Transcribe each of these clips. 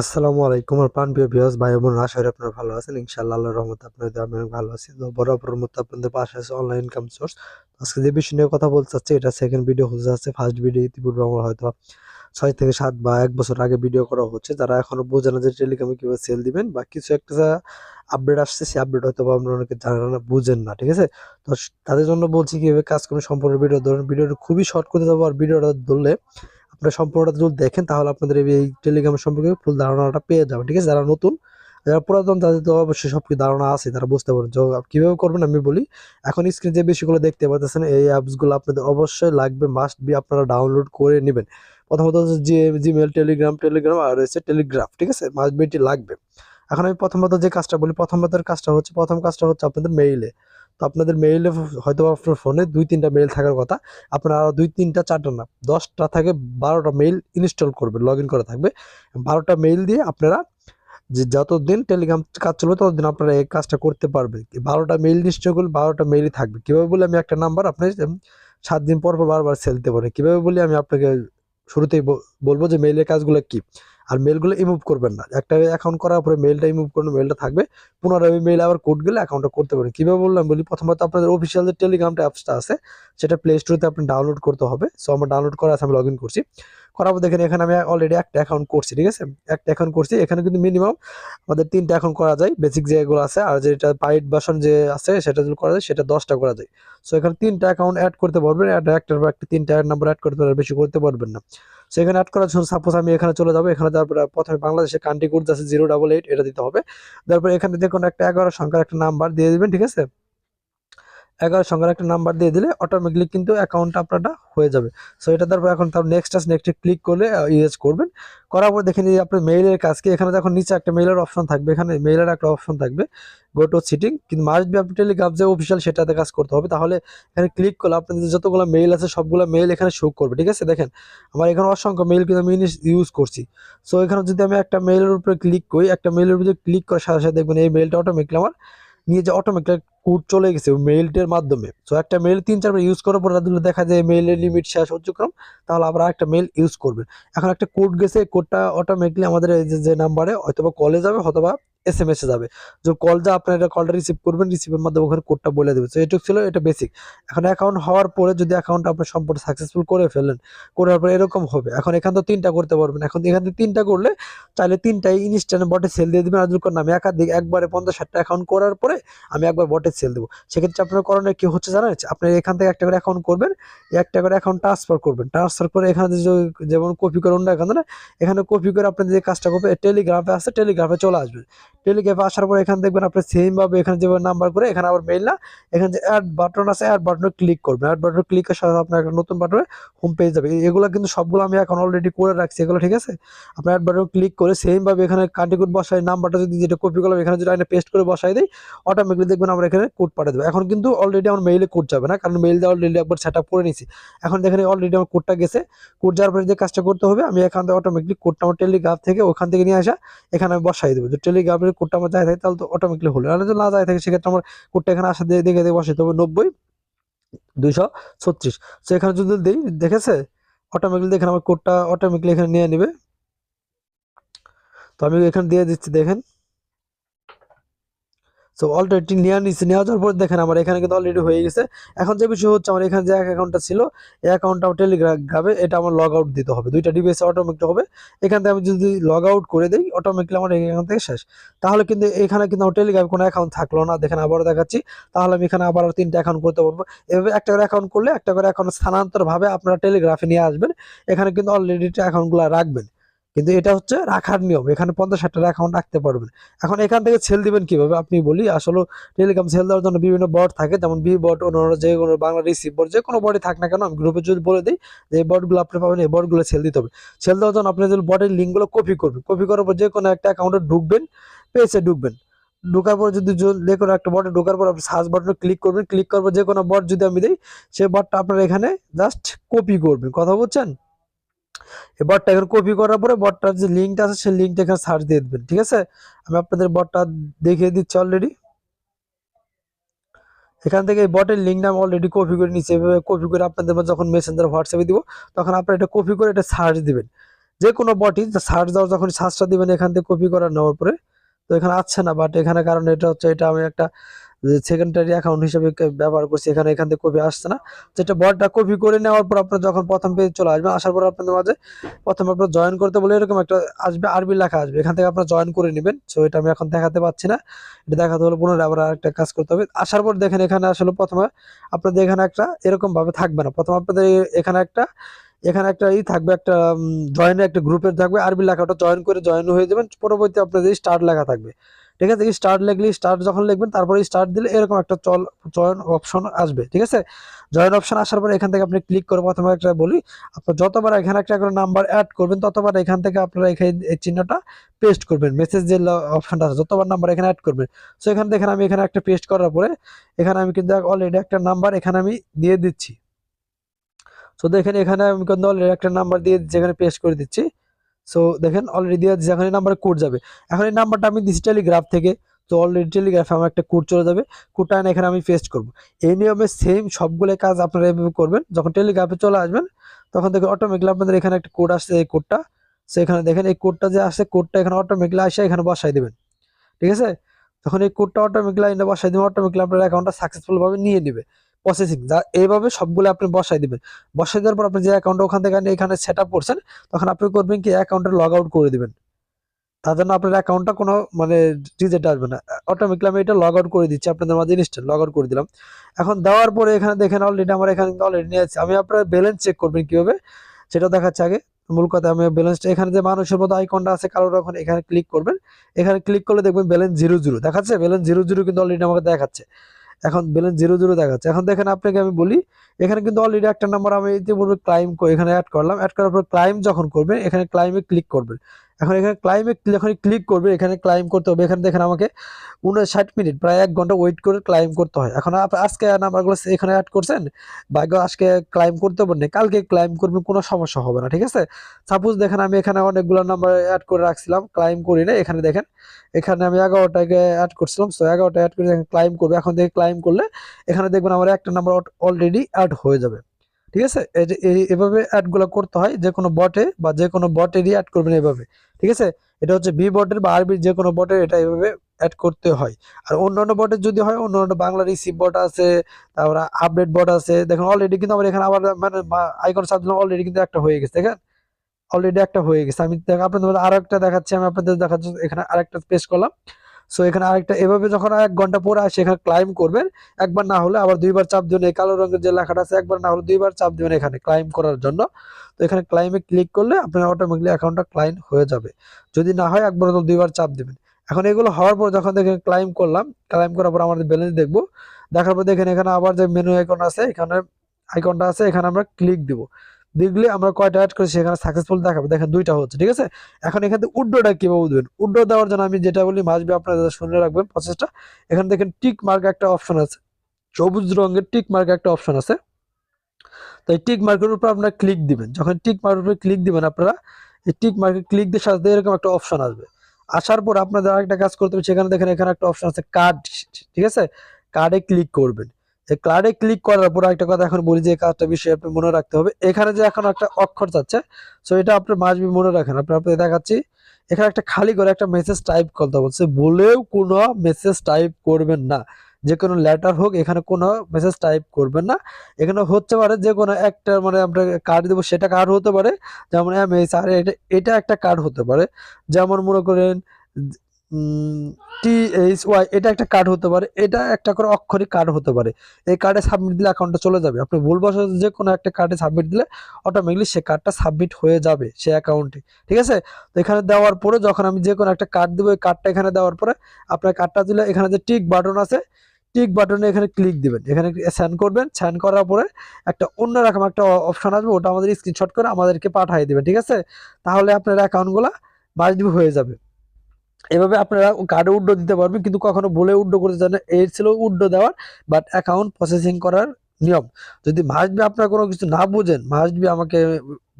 আসসালামু আলাইকুম আর প্রাণ প্রিয় ভিউয়ার্স, ভাই বোন, আশা করি আপনারা ভালো আছেন। ইনশাআল্লাহ, আল্লাহর রহমতে আপনাদের আমি ভালো আছি। তো বরাবর মতো আপনাদের পাশে আছে অনলাইন ইনকাম সোর্স আজকে যে বিষয় নিয়ে কথা বলতে চাচ্ছি, এটা সেকেন্ড ভিডিও হতে যাচ্ছে ফার্স্ট ভিডিও ইতিপূর্বে আমার হয়তো ছয় থেকে সাত বা এক বছর আগে ভিডিও করা হচ্ছে। যারা এখনও বোঝে না যে টেলিগ্রামে কীভাবে সেল দিবেন বা কিছু একটা আপডেট আসছে, সেই আপডেট হয়তো বা আপনারা অনেকে জানেন না, বুঝেন না, ঠিক আছে? তো তাদের জন্য বলছি কীভাবে কাজ করবেন, সম্পূর্ণ ভিডিও ধরুন। ভিডিওটা খুবই শর্ট করে দেবো আর ভিডিওটা ধরলে আপনারা সম্পূর্ণটা যদি দেখেন, তাহলে আপনাদের এই টেলিগ্রাম সম্পর্কে ফুল ধারণাটা পেয়ে যাবেন, ঠিক আছে? যারা নতুন, যারা পুরাতন, তাদের তো অবশ্যই সব কিছু ধারণা আছে, তারা বুঝতে পারেন যে কীভাবে করবেন আমি বলি, এখন স্ক্রিনে যে বিষয়গুলো দেখতে পাচ্ছেন, এই অ্যাপসগুলো আপনাদের অবশ্যই লাগবে মাস্ট বি আপনারা ডাউনলোড করে নেবেন। প্রথমত হচ্ছে জি জিমেল টেলিগ্রাম টেলিগ্রাম আর রয়েছে টেলিগ্রাফ ঠিক আছে? মাস্ট বি এটি লাগবে। এখন আমি প্রথমত যে কাজটা বলি, প্রথমত কাজটা হচ্ছে, প্রথম কাজটা হচ্ছে আপনাদের মেইলে তো আপনাদের মেইলে হয়তো আপনার ফোনে দুই, তিনটা মেইল থাকার কথা। আপনার আরও দুই, তিনটা, চারটা না, দশটা থাকে বারোটা মেইল ইনস্টল করবে লগ করা থাকবে। বারোটা মেইল দিয়ে আপনারা যে যতদিন টেলিগ্রাম কাজ চলবে, ততদিন আপনারা এই কাজটা করতে পারবেন। বারোটা মেইল নিশ্চয় করলে বারোটা মেইলই থাকবে। কীভাবে বলে আমি একটা নাম্বার আপনি সাত দিন পর পর বারবার সেল দিতে পারেন। কীভাবে বলি আমি আপনাকে শুরুতেই বলব যে মেইলের কাজগুলো কী? আর মেলগুলো ইমুভ করবেন না। একটা অ্যাকাউন্ট করার পরে মেলটা ইমুভ করবেন মেলটা থাকবে। পুনরায় ওই মেল আবার কোড গেলে অ্যাকাউন্টটা করতে পারেন। কীভাবে বললাম? বলি, প্রথমত আপনাদের অফিসিয়াল যে টেলিগ্রামটা অ্যাপসটা আছে, সেটা প্লে স্টোরেতে আপনি ডাউনলোড করতে হবে। সো আমার ডাউনলোড করা আছে, আমি লগ করছি। পর দেখেন এখানে আমি অলরেডি একটা অ্যাকাউন্ট করছি, ঠিক আছে? একটা অ্যাকাউন্ট করছি, এখানে কিন্তু মিনিমাম আমাদের তিনটা অ্যাকাউন্ট করা যায় বেসিক যেগুলো আছে, আর যেটা পাইট বাসন যে আছে, সেটা যদি করা যায়, সেটা দশটা করা যায়। সো এখানে তিনটা অ্যাকাউন্ট অ্যাড করতে পারবেন একটার পর একটা তিনটা নাম্বার অ্যাড করতে পারবেন, বেশি করতে পারবেন না। সেখানে অ্যাড করার জন্য সাপোজ আমি এখানে চলে যাব, এখানে তারপরে প্রথমে বাংলাদেশের কান্ট্রি কোড আছে জিরো ডাবল এইট এটা দিতে হবে। তারপরে এখানে দেখুন একটা এগারো সংখ্যার একটা নাম্বার দিয়ে দিবেন, ঠিক আছে? এগারো সংখ্যার একটা নাম্বার দিয়ে দিলে অটোমেটিকলি কিন্তু অ্যাকাউন্টটা আপনারটা হয়ে যাবে। সো এটা তারপর এখন তার নেক্সট আস নেক্সটে ক্লিক করলে ইউজ করবেন। করার পর দেখে নিয়ে আপনার মেইলের কাজকে এখানে দেখুন নিচে একটা মেইলের অপশন থাকবে, এখানে মেইলের একটা অপশন থাকবে গো টু সিটিং কিন্তু মাস্ট বি আপনি টেলিগ্রাফ যে অফিসিয়াল সেটাতে কাজ করতে হবে। তাহলে এখানে ক্লিক করলে আপনাদের যতগুলো মেইল আছে, সবগুলো মেইল এখানে শো করবে, ঠিক আছে? দেখেন, আমার এখানে অসংখ্য মেইল কিন্তু আমি ইউজ করছি। সো এখানে যদি আমি একটা মেইলের উপরে ক্লিক করি, একটা মেইলের উপরে ক্লিক করার সাথে সাথে দেখবেন এই মেইলটা অটোমেটিকলি আমার নিয়ে যে অটোমেটিক কোড চলে গেছে মেইলটার মাধ্যমে। সো একটা মেইল তিন চারবার ইউজ করার পর যদি দেখা যায় মেইলের লিমিট শেষ অতিক্রম তাহলে আবার একটা মেইল ইউজ করবেন এখন একটা কোড গেছে কোডটা অটোমেটিকলি আমাদের যে নাম্বারে হয়তো কলে যাবে অথবা এস এম এসে যাবে। যে কল যা আপনার এটা কলটা রিসিভ করবেন রিসিভের মাধ্যমে ওখানে কোডটা বলে দেবে। তো এটুক ছিল, এটা বেসিক এখন অ্যাকাউন্ট হওয়ার পরে যদি অ্যাকাউন্ট আপনার সম্পূর্ণ সাকসেসফুল করে ফেলেন, করার পরে এরকম হবে। এখন এখান তো তিনটা করতে পারবেন। এখন এখান থেকে তিনটা করলে চাইলে তিনটাই ইনস্ট্যান্ট বটে সেল দিয়ে দেবেন। আর যদি আমি একাধিক একবারে পঞ্চাশ ষাটটা অ্যাকাউন্ট করার পরে আমি একবার বটে সেল দেবো। সেক্ষেত্রে আপনার করণীয় কি হচ্ছে জানেন? আপনি এখান থেকে একটা করে অ্যাকাউন্ট করবেন একটা করে অ্যাকাউন্ট ট্রান্সফার করবেন। ট্রান্সফার করে এখানে যেমন কপি করে অন্য অ্যাকাউন্ট এখানে কপি করে আপনি যে কাজটা করবেন টেলিগ্রাফে আসছে টেলিগ্রাফে চলে আসবেন। টেলিগ্রাফে আসার পর এখানে দেখবেন আপনি সেমভাবে এখানে যেভাবে নাম্বার করে এখানে আবার মেইল না, এখানে যে অ্যাড বাটন আছে অ্যাড বাটনে ক্লিক করবেন। অ্যাড বাটনে ক্লিকের সাথে আপনার একটা নতুন বাটনে হোম পেজ যাবে। এগুলো কিন্তু সবগুলো আমি এখন অলরেডি করে রাখছি, এগুলো ঠিক আছে? আপনার অ্যাড বাটনে ক্লিক করে সেমভাবে এখানে কান্টি কোড বসাই নাম্বারটা যদি যেটা কপি করলাম, এখানে যদি পেস্ট করে বসাই দিই অটোমেটিকলি দেখবেন আমরা এখানে কোড পাঠিয়ে দেবো। এখন কিন্তু অলরেডি আমার মেইলে কোড যাবে না, কারণ মেইল দিয়ে অলরেডি একবার সেট আপ করে নিছি এখন দেখেন অলরেডি আমার কোডটা গেছে। কোড যাওয়ার পরে যে কাজটা করতে হবে, আমি এখান থেকে অটোমেটিকলি কোডটা আমার টেলিগ্রাফ থেকে ওখান থেকে নিয়ে আসা, এখানে আমি বসাই দেবো। যে টেলিগ্রাফের কোডটা আমার যায় থাকে, তাহলে তো অটোমেটিকলি হলো। আর যদি না যায় থাকে, সেক্ষেত্রে আমার কোডটা এখানে আসা দিয়ে দেখে দিয়ে হবে নব্বই, দুইশো ছত্রিশ। তো এখানে যদি দিই, দেখেছে? অটোমেটিকলি দেখেন আমার কোডটা অটোমেটিকলি এখানে নিয়ে নেবে। তো আমি এখানে দিয়ে দিচ্ছি, দেখেন। সো অলরেডি নেওয়া নিচ্ছে নেওয়া যাওয়ার পর দেখেন আমার এখানে কিন্তু অলরেডি হয়ে গেছে। এখন যে বিষয় হচ্ছে আমার এখানে যে এক অ্যাকাউন্টটা ছিল, এই অ্যাকাউন্টটা টেলিগ্রামে এটা আমার লগ আউট দিতে হবে। দুইটা ডিভাইসে অটোমেটিক হবে। এখান থেকে আমি যদি লগ আউট করে দিই অটোমেটিকলি আমার এখান থেকে শেষ। তাহলে কিন্তু এখানে কিন্তু আমার টেলিগ্রামে কোনো অ্যাকাউন্ট থাকল না। দেখেন আবারও দেখাচ্ছি। তাহলে আমি এখানে আবার তিনটা অ্যাকাউন্ট করতে পারব। এভাবে একটা করে অ্যাকাউন্ট করলে, একটা করে অ্যাকাউন্ট স্থানান্তরভাবে আপনারা টেলিগ্রাফে নিয়ে আসবেন। এখানে কিন্তু অলরেডি অ্যাকাউন্টগুলো রাখবেন। কিন্তু এটা হচ্ছে রাখার নিয়ম। এখানে পঞ্চাশ ষাট টাকা অ্যাকাউন্ট রাখতে পারবেন। এখন এখান থেকে সেল দিবেন কীভাবে? আপনি বলি, আসলে টেলিগ্রাম সেল দেওয়ার জন্য বিভিন্ন বট থাকে, যেমন বি বট অন্যান্য যে কোনো বাংলা রিসিভ বট যে কোনো বটে থাক না কেন, আমি গ্রুপে যদি বলে দিই যে এই বটগুলো আপনি পাবেন, এই বটগুলো সেল দিতে হবে। সেল দেওয়ার জন্য আপনি যদি বটের লিঙ্কগুলো কপি করবেন কপি করার পর যে কোনো একটা অ্যাকাউন্টে ঢুকবেন পেয়েছে ঢুকবেন। ঢোকার পর যদি যে কোনো একটা বটে ঢোকার পর আপনি সার্চ বাটনে ক্লিক করবেন ক্লিক করার পর যে কোনো বট যদি আমি দিই সেই বটটা আপনার এখানে জাস্ট কপি করবেন। কথা বলছেন এই বটটা এখন কপি করার পরে বটটার যে লিঙ্কটা আছে, সেই লিঙ্কটা এখানে সার্চ দিয়ে দেবেন, ঠিক আছে? আমি আপনাদের বটটা দেখিয়ে দিচ্ছি অলরেডি এখান থেকে এই বটের লিঙ্কটা আমি অলরেডি কপি করে নিচ্ছি এভাবে কপি করে আপনাদের যখন মেসেঞ্জার হোয়াটসঅ্যাপে দিব, তখন আপনারা এটা কপি করে এটা সার্চ দিবেন। যে কোনো বটি সার্চ দেওয়ার যখন সার্চটা দিবেন, এখান থেকে কপি করে নেওয়ার পরে, তো এখানে আসছে না বাট এখানে কারণ এটা হচ্ছে, এটা আমি একটা সেকেন্ডারি অ্যাকাউন্ট হিসেবে ব্যবহার করছি, এখানে এখান থেকে কপি আসছে না। যেটা বটটা কপি করে নেওয়ার পর আপনার যখন প্রথম পেজ চলে আসবে, আসার পর আপনাদের মাঝে প্রথমে আপনার জয়েন করতে বলে এরকম একটা আসবে আরবি লেখা আসবে। এখান থেকে আপনার জয়েন করে নেবেন। সো এটা আমি এখন দেখাতে পাচ্ছি না। এটা দেখাতে হলে পুনরায় আবার একটা কাজ করতে হবে। আসার পর দেখেন এখানে আসলে প্রথমে আপনাদের এখানে একটা এরকম ভাবে থাকবে না। প্রথমে আপনাদের এখানে একটা এখানে একটা ই থাকবে, একটা জয়েনের একটা গ্রুপের থাকবে। আরবি লেখাটা জয়েন করে জয়েন হয়ে যাবেন। পরবর্তী আপনাদের স্টার্ট লেখা থাকবে। ঠিক আছে? স্টার্ট লিখলে স্টার্ট যখন লিখবেন, তারপরে স্টার্ট দিলে এরকম একটা চল জয়েন অপশন আসবে, ঠিক আছে? জয়েন অপশন আসার পরে এখান থেকে আপনি ক্লিক করে প্রথমে একটা বলি, আপনার যতবার এখানে একটা করে নাম্বার অ্যাড করবেন, ততবার এখান থেকে আপনারা এখানে এই চিহ্নটা পেস্ট করবেন মেসেজ যে অপশনটা আছে, যতবার নাম্বার এখানে অ্যাড করবেন। সো এখানে দেখেন আমি এখানে একটা পেস্ট করার পরে, এখানে আমি কিন্তু অলরেডি একটা নাম্বার এখানে আমি দিয়ে দিচ্ছি। সো দেখেন এখানে আমি কিন্তু অলরেডি একটা নাম্বার দিয়ে দিচ্ছি, এখানে পেস্ট করে দিচ্ছি। সো দেখেন অলরেডি দিয়ে দিচ্ছি এখন এই নাম্বারে কোড যাবে। এখন এই নাম্বারটা আমি দিচ্ছি টেলিগ্রাফ থেকে। তো অলরেডি টেলিগ্রাফে আমার একটা কোড চলে যাবে। কোডটা এখানে আমি পেস্ট করব। এই নিয়মে সেম সবগুলো কাজ আপনারা এভাবে করবেন। যখন টেলিগ্রাফে চলে আসবেন, তখন দেখেন অটোমেটিকলি আপনাদের এখানে একটা কোড আসছে এই কোডটা সো এখানে দেখেন এই কোডটা যে আসছে কোডটা এখানে অটোমেটিকলি আসে, এখানে বসাই দেবেন। ঠিক আছে? তখন এই কোডটা অটোমেটিকলি এনে বসাই দেবেন অটোমেটিকলি আপনার অ্যাকাউন্টটা সাকসেসফুল ভাবে নিয়ে নেবে। প্রসেসিং যা এইভাবে সবগুলো আপনি বসাই দিবেন। বসাই দেওয়ার পর আপনি যে অ্যাকাউন্ট ওখান থেকে এখানে সেট আপ করছেন, তখন আপনি করবেন কি অ্যাকাউন্টে লগ আউট করে দিবেন। তার জন্য আপনার অ্যাকাউন্টটা কোনো মানে রিজেক্ট আসবে না। অটোমেটিকলি আমি এটা লগ আউট করে দিচ্ছি, আপনাদের মাঝে ইনস্ট্যান্ট লগ আউট করে দিলাম। এখন দেওয়ার পরে এখানে দেখেন অলরেডি আমার এখানে অলরেডি নিয়ে আছে আমি আপনার ব্যালেন্স চেক করবেন কীভাবে? সেটা দেখাচ্ছে আগে। মূল কথা, আমি ব্যালেন্সটা এখানে যে মানুষের মতো আইকনটা আছে কারোর রকম এখানে ক্লিক করবেন। এখানে ক্লিক করলে দেখবেন ব্যালেন্স জিরো জিরো দেখাচ্ছে? ব্যালেন্স জিরো জিরো কিন্তু অলরেডি আমাকে দেখাচ্ছে। এখন ব্যালেন্স জিরো জিরো দেখাচ্ছে। এখন দেখেন আপনাকে আমি বলি, এখানে কিন্তু অলরেডি একটা নাম্বার আমি ইতিপূর্বে ক্লাইম এখানে অ্যাড করলাম। অ্যাড করার পর ক্লাইম যখন করবেন, এখানে ক্লাইমে ক্লিক করবেন। এখন এখানে ক্লাইমে যখন ক্লিক করবে, এখানে ক্লাইম করতে হবে। এখানে দেখেন আমাকে উনষাট মিনিট প্রায় এক ঘণ্টা ওয়েট করে ক্লাইম করতে হয়। এখন আজকে নাম্বারগুলো এখানে অ্যাড করছেন? ভাগ্য আজকে ক্লাইম করতে পারেন কালকে ক্লাইম করবেন কোনো সমস্যা হবে না, ঠিক আছে? সাপোজ দেখেন আমি এখানে অনেকগুলো নাম্বার অ্যাড করে রাখছিলাম ক্লাইম করি না এখানে দেখেন, এখানে আমি এগারোটাকে অ্যাড করছিলাম সো এগারোটা অ্যাড করে ক্লাইম করবে। এখন থেকে ক্লাইম করলে, এখানে দেখবেন আমার একটা নাম্বার অলরেডি অ্যাড হয়ে যাবে। ঠিক আছে? এভাবে অ্যাডগুলো করতে হয় যে কোনো বটে বা যে কোনো বটেরই অ্যাড করবেন এভাবে, ঠিক আছে? এটা হচ্ছে বি বটের বা আরবির যে কোনো বটের এটা এভাবে অ্যাড করতে হয়। আর অন্যান্য বটের যদি হয়, অন্যান্য বাংলা রিসিভ বট আছে, তারপরে আপডেট বট আছে, দেখুন অলরেডি কিন্তু আমার এখানে আবার মানে আইকন সার্চ অলরেডি কিন্তু একটা হয়ে গেছে, দেখেন? অলরেডি একটা হয়ে গেছে। আমি আপনাদের আরও একটা দেখাচ্ছি, আমি আপনাদের দেখাচ্ছি, এখানে আরেকটা পেশ করলাম। সো এখানে আরেকটা, এভাবে যখন এক ঘণ্টা পরে আসে, এখানে ক্লাইম করবেন, একবার না হলে আবার দুইবার চাপ দিবেন, এই কালো রঙের যে লেখাটা আছে, একবার না হলে দুইবার চাপ দিবেন এখানে ক্লাইম করার জন্য। তো এখানে ক্লাইমে ক্লিক করলে আপনার অটোমেটিকলি অ্যাকাউন্টটা ক্লাইম হয়ে যাবে। যদি না হয়, একবার তো দুইবার চাপ দিবেন। এখন এগুলো হওয়ার পর যখন দেখেন ক্লাইম করলাম ক্লাইম করার পর আমাদের ব্যালেন্স দেখব। দেখার পর দেখেন এখানে আবার যে মেনু আইকন আছে, এখানে আইকনটা আছে, এখানে আমরা ক্লিক দিব। দেখলে আমরা কয়টা অ্যাড করেছি সেখানে সাকসেসফুল দেখাবে। দেখেন দুইটা হচ্ছে, ঠিক আছে? এখন এখান থেকে উড্ডোটা কীভাবে দেবেন উড্ডো দেওয়ার জন্য আমি যেটা বলি মাসবে আপনারা শুনে রাখবেন প্রসেসটা এখানে দেখেন টিক মার্ক একটা অপশন আছে। সবুজ রঙের টিক মার্ক একটা অপশন আছে। তো এই টিক মার্কের উপর আপনারা ক্লিক দিবেন। যখন টিক মার্কের উপরে ক্লিক দিবেন আপনারা, এই টিক মার্কে ক্লিক দিয়ে সাথে এরকম একটা অপশন আসবে। আসার পর আপনাদের আরেকটা কাজ করতে হবে, সেখানে দেখেন এখানে একটা অপশন আছে কার্ড ঠিক আছে? কার্ডে ক্লিক করবেন। এই কার্ডে ক্লিক করার পর একটা কথা এখন বলি যে কাজটা বিষয়ে আপনি মনে রাখতে হবে। এখানে যে এখন একটা অক্ষর যাচ্ছে সো এটা আপনি মাসবি মনে রাখেন। আপনি আপনাদের দেখাচ্ছি, এখানে একটা খালি করে একটা মেসেজ টাইপ করতে বলছে বলেও কোনো মেসেজ টাইপ করবেন না। যে কোনো লেটার হোক, এখানে কোনো মেসেজ টাইপ করবেন না। এখানে হতে পারে যে কোনো একটা মানে আমরা কার্ড দেবো, সেটা কার্ড হতে পারে। যেমন এম এস আর এটা এটা একটা কার্ড হতে পারে। যেমন মনে করেন টি এইচ ওয়াই এটা একটা কার্ড হতে পারে, এটা একটা করে অক্ষরিক কার্ড হতে পারে। এই কার্ডে সাবমিট দিলে অ্যাকাউন্টটা চলে যাবে। আপনি ভুলবশত যে কোনো একটা কার্ডে সাবমিট দিলে অটোমেটিকলি সে কার্ডটা সাবমিট হয়ে যাবে সে অ্যাকাউন্টে ঠিক আছে? তো এখানে দেওয়ার পরে যখন আমি যে কোনো একটা কার্ড দেবো, এই কার্ডটা এখানে দেওয়ার পরে আপনার কার্ডটা দিলে এখানে যে টিক বাটন আছে টিক বাটনে এখানে ক্লিক দিবেন। এখানে স্যান করবেন স্যান করার পরে একটা অন্যরকম একটা অপশন আসবে, ওটা আমাদের স্ক্রিনশট করে আমাদেরকে পাঠিয়ে দিবেন। ঠিক আছে? তাহলে আপনার অ্যাকাউন্টগুলো মাসডিবি হয়ে যাবে। এভাবে আপনারা কার্ডে উড্ডো দিতে পারবেন, কিন্তু কখনো বলে উড্ডো করতে চান না। ছিল উড্ডো দেওয়ার বাট অ্যাকাউন্ট প্রসেসিং করার নিয়ম। যদি মাসবি আপনারা কোনো কিছু না বুঝেন মাসবি আমাকে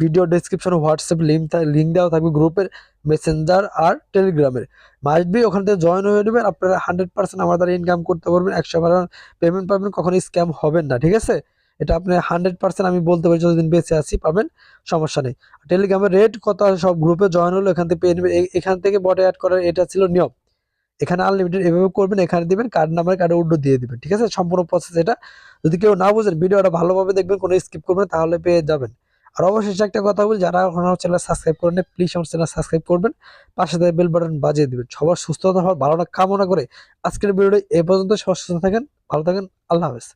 ভিডিও ডেসক্রিপশনে হোয়াটসঅ্যাপ লিঙ্ক লিঙ্ক দেওয়া থাকবে গ্রুপের মেসেঞ্জার আর টেলিগ্রামের মাসবি ওখান থেকে জয়েন হয়ে নেবেন, আপনারা হান্ড্রেড পার্সেন্ট আমার দ্বারা ইনকাম করতে পারবেন, একশো পেমেন্ট পাবেন কখনো স্ক্যাম হবেন না, ঠিক আছে? এটা আপনি হান্ড্রেড পার্সেন্ট আমি বলতে পারি যতদিন বেঁচে আছি, পাবেন, সমস্যা নেই। টেলিগ্রামের রেট কত সব গ্রুপে জয়েন হলো, এখান থেকে পেয়ে নেবেন। এখান থেকে বটে অ্যাড করার এটা ছিল নিয়ম। এখানে আনলিমিটেড এভাবে করবেন, এখানে দিবেন কার্ড নাম্বার কার্ডে উড্ডো দিয়ে দিবেন, ঠিক আছে? সম্পূর্ণ প্রসেস এটা। যদি কেউ না বুঝেন, ভিডিওটা ভালোভাবে দেখবেন, কোনো স্কিপ করবেন তাহলে পেয়ে যাবেন। আর অবশেষে একটা কথা বলি, যারা আমার চ্যানেল সাবস্ক্রাইব করেন প্লিজ আমার চ্যানেল সাবস্ক্রাইব করবেন। পাশে থেকে বেল বাটন বাজিয়ে দেবেন। সবার সুস্থতা হওয়ার ভালো কামনা করে আজকের ভিডিওটা এ পর্যন্ত। সবার সুস্থ থাকেন, ভালো থাকেন, আল্লাহ হাফেজ।